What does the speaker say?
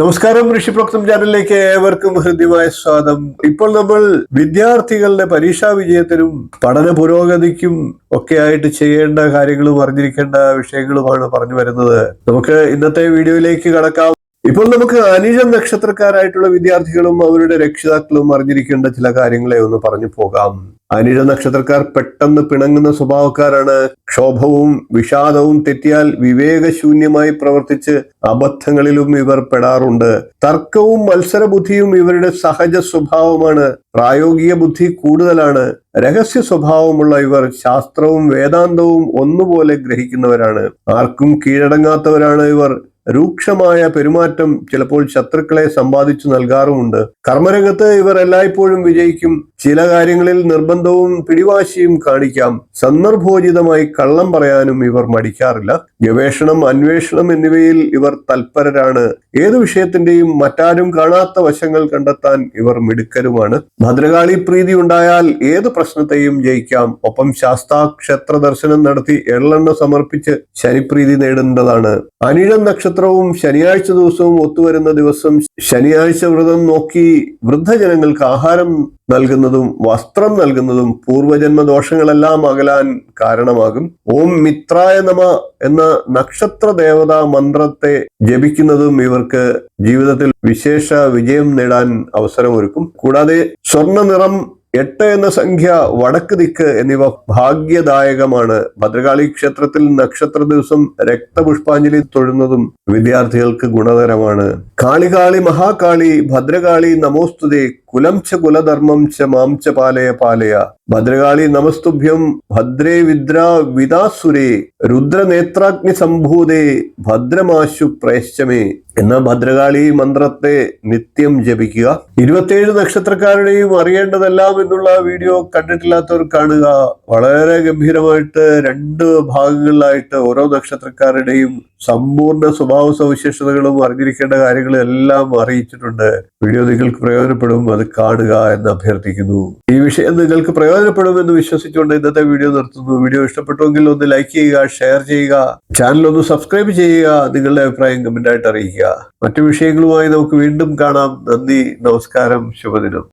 നമസ്കാരം ഋഷിപ്രോക്തം ചാനലിലേക്ക് ഏവർക്കും ഹൃദ്യമായ സ്വാഗതം. ഇപ്പോൾ നമ്മൾ വിദ്യാർത്ഥികളുടെ പരീക്ഷാ വിജയത്തിനും പഠന പുരോഗതിക്കും ഒക്കെ ആയിട്ട് ചെയ്യേണ്ട കാര്യങ്ങളും അറിഞ്ഞിരിക്കേണ്ട വിഷയങ്ങളുമാണ് പറഞ്ഞു വരുന്നത്. നമുക്ക് ഇന്നത്തെ വീഡിയോയിലേക്ക് കടക്കാം. ഇപ്പോൾ നമുക്ക് അനുജ നക്ഷത്രക്കാരായിട്ടുള്ള വിദ്യാർത്ഥികളും അവരുടെ രക്ഷിതാക്കളും അറിഞ്ഞിരിക്കേണ്ട ചില കാര്യങ്ങളെ ഒന്ന് പറഞ്ഞു പോകാം. അനിഴ നക്ഷത്രക്കാർ പെട്ടെന്ന് പിണങ്ങുന്ന സ്വഭാവക്കാരാണ്. ക്ഷോഭവും വിഷാദവും തെറ്റിയാൽ വിവേകശൂന്യമായി പ്രവർത്തിച്ച് അബദ്ധങ്ങളിലും ഇവർ പെടാറുണ്ട്. തർക്കവും മത്സരബുദ്ധിയും ഇവരുടെ സഹജ സ്വഭാവമാണ്. പ്രായോഗിക ബുദ്ധി കൂടുതലാണ്. രഹസ്യ സ്വഭാവമുള്ള ഇവർ ശാസ്ത്രവും വേദാന്തവും ഒന്നുപോലെ ഗ്രഹിക്കുന്നവരാണ്. ആർക്കും കീഴടങ്ങാത്തവരാണ് ഇവർ. രൂക്ഷമായ പെരുമാറ്റം ചിലപ്പോൾ ശത്രുക്കളെ സമ്പാദിച്ചു നൽകാറുമുണ്ട്. കർമ്മരംഗത്ത് ഇവർ എല്ലായ്പ്പോഴും വിജയിക്കും. ചില കാര്യങ്ങളിൽ നിർബന്ധവും പിടിവാശിയും കാണിക്കാം. സന്ദർഭോചിതമായി കള്ളം പറയാനും ഇവർ മടിക്കാറില്ല. ഗവേഷണം അന്വേഷണം എന്നിവയിൽ ഇവർ തൽപരരാണ്. ഏതു വിഷയത്തിന്റെയും മറ്റാരും കാണാത്ത വശങ്ങൾ കണ്ടെത്താൻ ഇവർ മിടുക്കരുമാണ്. ഭദ്രകാളി പ്രീതി ഉണ്ടായാൽ ഏത് പ്രശ്നത്തെയും ജയിക്കാം. ഒപ്പം ശാസ്താക്ഷേത്ര ദർശനം നടത്തി എള്ളെണ്ണ സമർപ്പിച്ച് ശനിപ്രീതി നേടേണ്ടതാണ്. അനിഴം നക്ഷത്രവും ശനിയാഴ്ച ദിവസവും ഒത്തുവരുന്ന ദിവസം ശനിയാഴ്ച വ്രതം നോക്കി വൃദ്ധജനങ്ങൾക്ക് ആഹാരം നൽകുന്നതും വസ്ത്രം നൽകുന്നതും പൂർവജന്മ ദോഷങ്ങളെല്ലാം അകലാൻ കാരണമാകും. ഓം മിത്രായ നമ എന്ന നക്ഷത്ര ദേവതാ മന്ത്രത്തെ ജപിക്കുന്നതും ഇവർക്ക് ജീവിതത്തിൽ വിശേഷ വിജയം നേടാൻ അവസരമൊരുക്കും. കൂടാതെ സ്വർണ നിറം എട്ട് എന്ന സംഖ്യ വടക്ക് ദിക്ക് എന്നിവ ഭാഗ്യദായകമാണ്. ഭദ്രകാളി ക്ഷേത്രത്തിൽ നക്ഷത്ര ദിവസം രക്തപുഷ്പാഞ്ജലി തൊഴുന്നതും വിദ്യാർത്ഥികൾക്ക് ഗുണകരമാണ്. കാളികാളി മഹാകാളി ഭദ്രകാളി നമോസ്തുതേ കുലം ച കുലധർമ്മം ച മാം ച പാലയ പാലയ. ഭദ്രകാളി നമസ്തുഭ്യം ഭദ്രേ വിദ്ര വിദാസുരേ രുദ്രനേത്രാഗ്നി സംഭൂതേ ഭദ്രമാശു പ്രേശ്ചമേ. എന്ന ഭദ്രകാളി മന്ത്രത്തെ നിത്യം ജപിക്കുക. ഇരുപത്തിയേഴ് നക്ഷത്രക്കാരുടെയും അറിയേണ്ടതെല്ലാം എന്നുള്ള വീഡിയോ കണ്ടിട്ടില്ലാത്തവർ കാണുക. വളരെ ഗംഭീരമായിട്ട് രണ്ട് ഭാഗങ്ങളിലായിട്ട് ഓരോ നക്ഷത്രക്കാരുടെയും സമ്പൂർണ സ്വഭാവ സവിശേഷതകളും അറിഞ്ഞിരിക്കേണ്ട കാര്യങ്ങളും എല്ലാം അറിയിച്ചിട്ടുണ്ട്. വീഡിയോ നിങ്ങൾക്ക് പ്രയോജനപ്പെടും അത് കാണുക എന്ന് അഭ്യർത്ഥിക്കുന്നു. ഈ വിഷയം നിങ്ങൾക്ക് പ്രയോജനപ്പെടുമെന്ന് വിശ്വസിച്ചുകൊണ്ട് ഇന്നത്തെ വീഡിയോ നിർത്തുന്നു. വീഡിയോ ഇഷ്ടപ്പെട്ടുവെങ്കിൽ ഒന്ന് ലൈക്ക് ചെയ്യുക ഷെയർ ചെയ്യുക ചാനൽ ഒന്ന് സബ്സ്ക്രൈബ് ചെയ്യുക നിങ്ങളുടെ അഭിപ്രായം കമന്റായിട്ട് അറിയിക്കുക. മറ്റു വിഷയങ്ങളുമായി നമുക്ക് വീണ്ടും കാണാം. നന്ദി നമസ്കാരം ശുഭദിനം.